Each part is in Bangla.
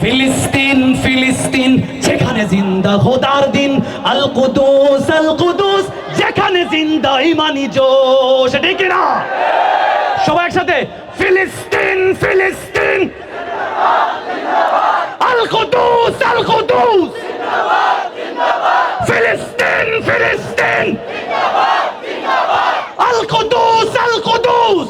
ফিলিস্তিন ফিলিস্তিন, যেখানে জিন্দা খোদার দিন। আল কুদুস আল কুদুস, যেখানে জিন্দা ইমানি জোশ। ঠিক না সবাই একসাথে, ফিলিস্তিন ফিলিস্তিন। আল কুদুস আল কুদুস। ফিলিস্তিন ফিলিস্তিন। আল কুদুস আল কুদুস।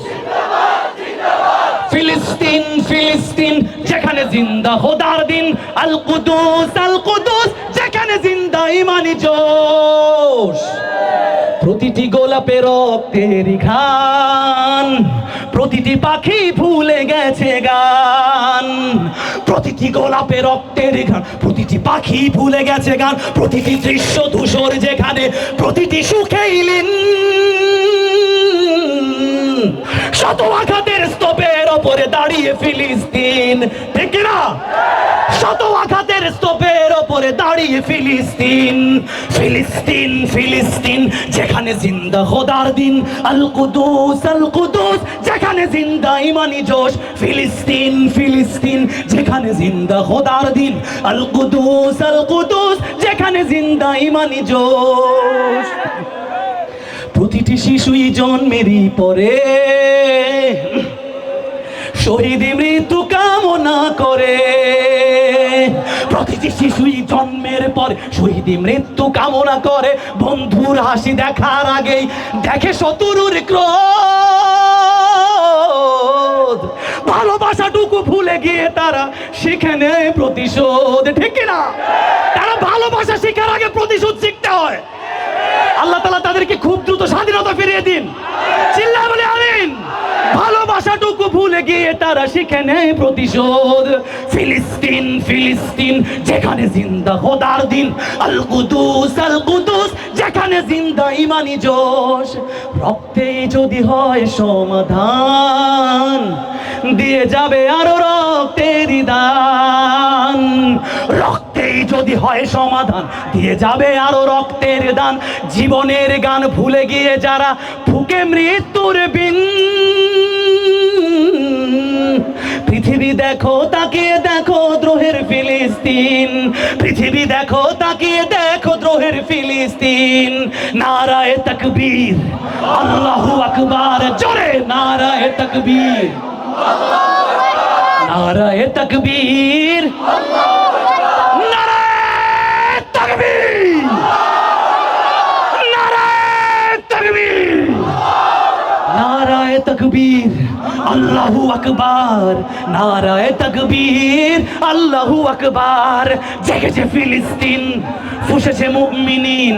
ফিলিস্তিন ফিলিস্তিন যেখানে জিন্দা হোদার দিন, আল কুদুস আল কুদুস, যেখানে জিন্দা ইমানি জোশ। প্রতিটি গোলাপে রক্তের ঘান প্রতিটি পাখি ভুলে গেছে গান। প্রতিটি গোলাপে রক্তের গান প্রতিটি পাখি ভুলে গেছে গান, প্রতিটি দৃশ্য ধূসর যেখানে, প্রতিটি সুখেইলিন শত আঘাতের স্তূপের ওপরে দাঁড়িয়ে ফিলিস্তিন। ঠিক না শত আঘাতের স্তূপের ওপরে দাঁড়িয়ে ফিলিস্তিন। ফিলিস্তিন ফিলিস্তিন, যেখানে জিন্দা খোদার দিন। আল কুদুস আল কুদুস, যেখানে জিন্দা ইমানি জোশ। ফিলিস্তিন ফিলিস্তিন, যেখানে জিন্দা খোদার দিন। আল কুদুস আল কুদুস, যেখানে জিন্দা ইমানি জোশ। প্রতিটি শিশুই জন্মেরই পরে। শহীদ মৃত্যু কামনা করে। প্রতিটি শিশুই জন্মের পর শহীদ মৃত্যু কামনা করে। বন্ধুর হাসি দেখার আগেই দেখে শত্রুর ক্রোধ। ভালোবাসাটুকু ভুলে গিয়ে তারা শিখে নেয় প্রতিশোধ, ঠিক না তারা ভালোবাসা শেখার আগে প্রতিশোধ শিখতে হয়। আল্লাহ তালা তাদেরকে খুব দ্রুত স্বাধীনতা ফিরিয়ে দিন। ভালোবাসাটুকু ভুলে গিয়ে তারা শিখে নেয় প্রতিশোধ। ফিলিস্তিন ফিলিস্তিন, যেখানে জিন্দা হোদার দিন। আল কুদুস আল কুদুস যেখানে জিন্দা ইমানি জোশ। রক্তে যদি হয় সমাধান, দিয়ে যাবে আরও রক্তের দান রক্তেই যদি হয় সমাধান, দিয়ে যাবে আরও রক্তের দান জীবনের গান ভুলে গিয়ে যারা ফুকে মৃত্যুর বিন পৃথিবী দেখো তাকিয়ে দেখো দ্রোহের ফিলিস্তিন। পৃথিবী দেখো তাকিয়ে দেখো দ্রোহের ফিলিস্তিন। নারায় তকবীর, আল্লাহু আকবার, জোরে নারায় তকবীর। নারায় তকবীর নারায় তকবীর। নারায় তকবীর নারায় তকবীর। আল্লাহু আকবার, নারায় তকবীর, আল্লাহু আকবার। জেগেছে ফিলিস্তিন, ফুসেছে মুমিনিন।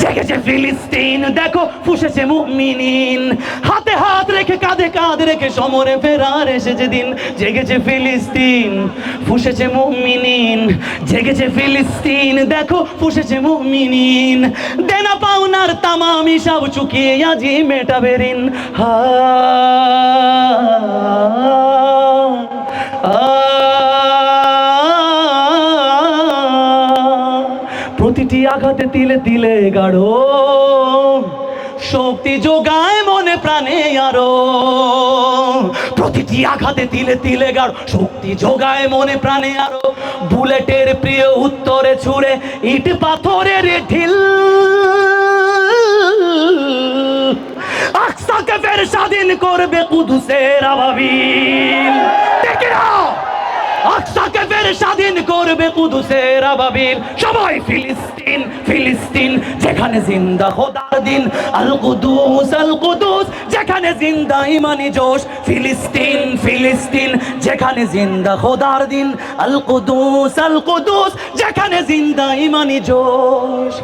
জেগেছে ফিলিস্তিন, দেখো ফুসেছে মুমিনিন। হাতে হাত রেখে, কাঁধে কাঁধ রেখে সমরে ফেরার এসেছে দিন। জেগেছে ফিলিস্তিন, ফুসেছে মুমিনিন। জেগেছে ফিলিস্তিন, দেখো ফুসেছে মুমিনিন। দেনা পাওনার তামামি সব চুকিয়ে আজি মেটাবে ঋণ। হা প্রতিটি আঘাতে তিলে তিলে গাঢ়। শক্তি যোগায় মনে প্রাণে আরও। প্রতিটি আঘাতে তিলে তিলে গাঢ়। শক্তি যোগায় মনে প্রাণে আরও। বুলেটের প্রিয় উত্তরে ছুড়ে ইট পাথরের ঢিল স্বাধীন করবে কুদুসের আবাবিল আকসাকে ফের স্বাধীন করবে কুদুসের আবাবিল সবাই ফিলিস্তিন ফিলিস্তিন, যেখানে জিন্দা খোদার দিন। আল কুদুস আল কুদুস, যেখানে জিন্দা ইমানি জোশ। ফিলিস্তিন ফিলিস্তিন, যেখানে জিন্দা খোদার দিন। আল কুদুস আল কুদুস, যেখানে জিন্দা ইমানি জোশ।